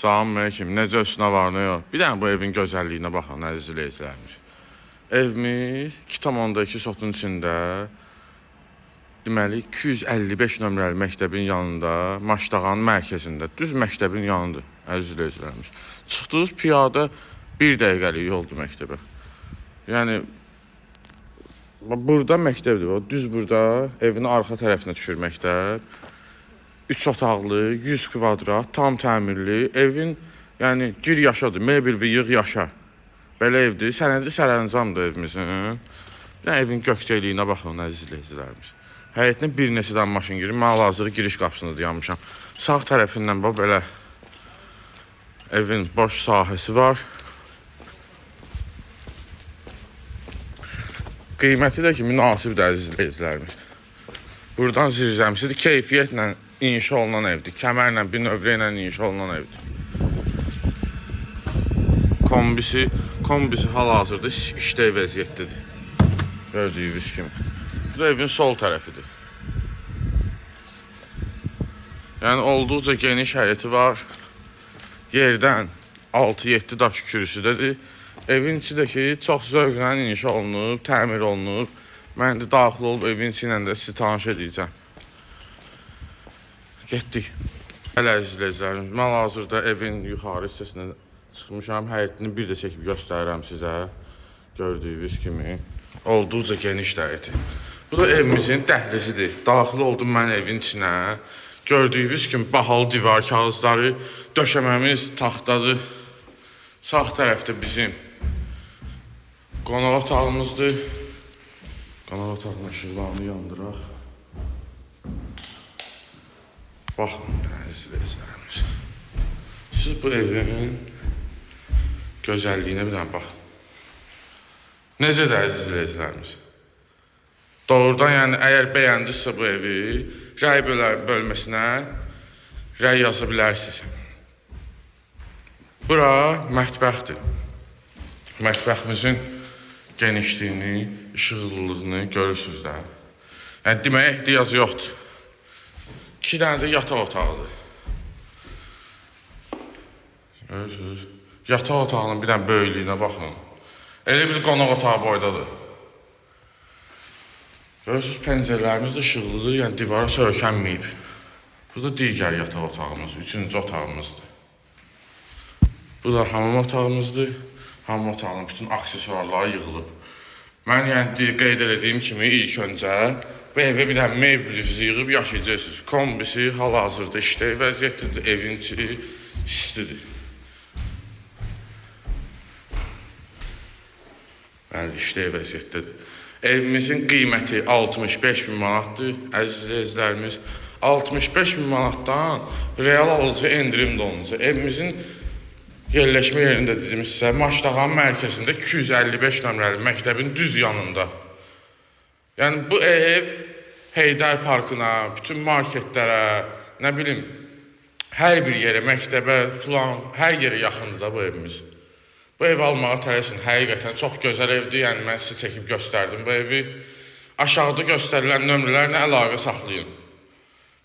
Salamünaleyküm. Necə üstünə var, nə yox? Bir dənə bu evin gözəlliyinə baxın, əziz izləyicilərimiz. Evimiz 2.2 sotun içində deməli 255 nömrəli məktəbin yanında, Maşdağanın mərkəzində, düz məktəbin yanıdır, əziz izləyicilərimiz. Çıxdığınız piyada 1 dəqiqəlik yoldur məktəbə. Yəni burada məktəbdir, düz burada evin arxa tərəfinə düşür məktəb. 3 otaqlı, 100 kvadrat, tam təmirli, evin yəni gir yaşadır, mebel və yığ yaşa. Belə evdir, sənədli sərəncamdır evimizin. Yəni evin gökçəliyinə baxın əziz izləyicilərimiz. Həyətinə bir neçədən maşın girir. Mən hal-hazırda giriş qapısında dayanmışam. Sağ tərəfindən bax belə evin boş sahəsi var. Qiyməti də ki, münasibdir əziz izləyicilərimiz. Buradan zirzəmisidir. Keyfiyyətlə inşa olunan evdir. Kəmərlə, bir növrə ilə inşa olunan evdir. Kombisi, kombisi hal-hazırda iş- işlək vəziyyətdədir. Gördüyünüz kimi. Bu da evin sol tərəfidir. Yəni olduqca geniş həyəti var. Yerdən 6-7 daş kürsüdədir. Evin içi də ki, çox zövqlə inşa olunub, təmir olunub. Mən də daxil olub evin içi ilə də sizi tanış edəcəm. Getdik. Hələ əzizləyicilərim, mən hazırda evin yuxarı hissəsinə çıxmışam. Həyətini bir də çəkib göstərirəm sizə. Gördüyünüz kimi olduqca geniş həyəti. Bu da evimizin dəhlizidir. Daxil oldum mən evin içinə. Gördüyünüz kimi bahalı divar kağızları, döşəməmiz taxtadır. Sağ tərəfdə bizim qonaq otağımızdır. Qonaq otağının işıqlarını yandıraq. Baxın, əziz izləyicilərimiz. Siz bu evin gözəlliyinə bir dənə baxın. Necə də əziz izləyicilərimiz? Doğrudan yəni əgər bəyəndinizsə bu evi, rəy bölməsinə rəy yaza bilərsiniz. Bura mətbəxdir. Mətbəximizin genişliyini, işıqlılığını görürsüz də. Yəni deməyə ehtiyac yoxdur. İki dənə də yataq otağıdır. Görürsüz? Yataq otağının bir dənə böyüklüyünə baxın. Elə bir qonaq otağı boydadır. Görürsüz pəncərələrimiz də işıqlıdır, yəni divara söykənməyib. Bu da digər yataq otağımız, üçüncü otağımızdır. Bu da hamam otağımızdır. Hamam otağının bütün aksesuarları yığılıb. Mən yəni qeyd etdiyim kimi ilk öncə bir dənə mebelinizi yığıb yaşayacaqsınız. Kombisi hal-hazırda işlək vəziyyətdədir, evin içi istidir. Bəli, işlək vəziyyətdədir. Evimizin qiyməti 65 min manatdır, əziz izləyicilərimiz. 65 min manatdan real alıcı endirim də olunacaq. Evimizin yerləşmə yerində dedimizsə, Maşdağan mərkəzində 255 nömrəli məktəbin düz yanında. Yəni bu ev Heydər parkına, bütün marketlərə, nə bilim, hər bir yerə, məktəbə, filan, hər yerə yaxındır da bu evimiz. Bu evi almağa tələsin. Həqiqətən çox gözəl evdir. Yəni mən sizə çəkib göstərdim bu evi. Aşağıda göstərilən nömrələrlə əlaqə saxlayın.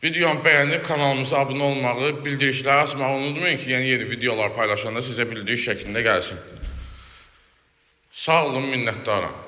Videomu bəyənib kanalımıza abunə olmağı, bildirişləri açmağı unutmayın ki, yəni yeni videolar paylaşanda sizə bildiriş şəklində gəlsin. Sağ olun, minnətdaram.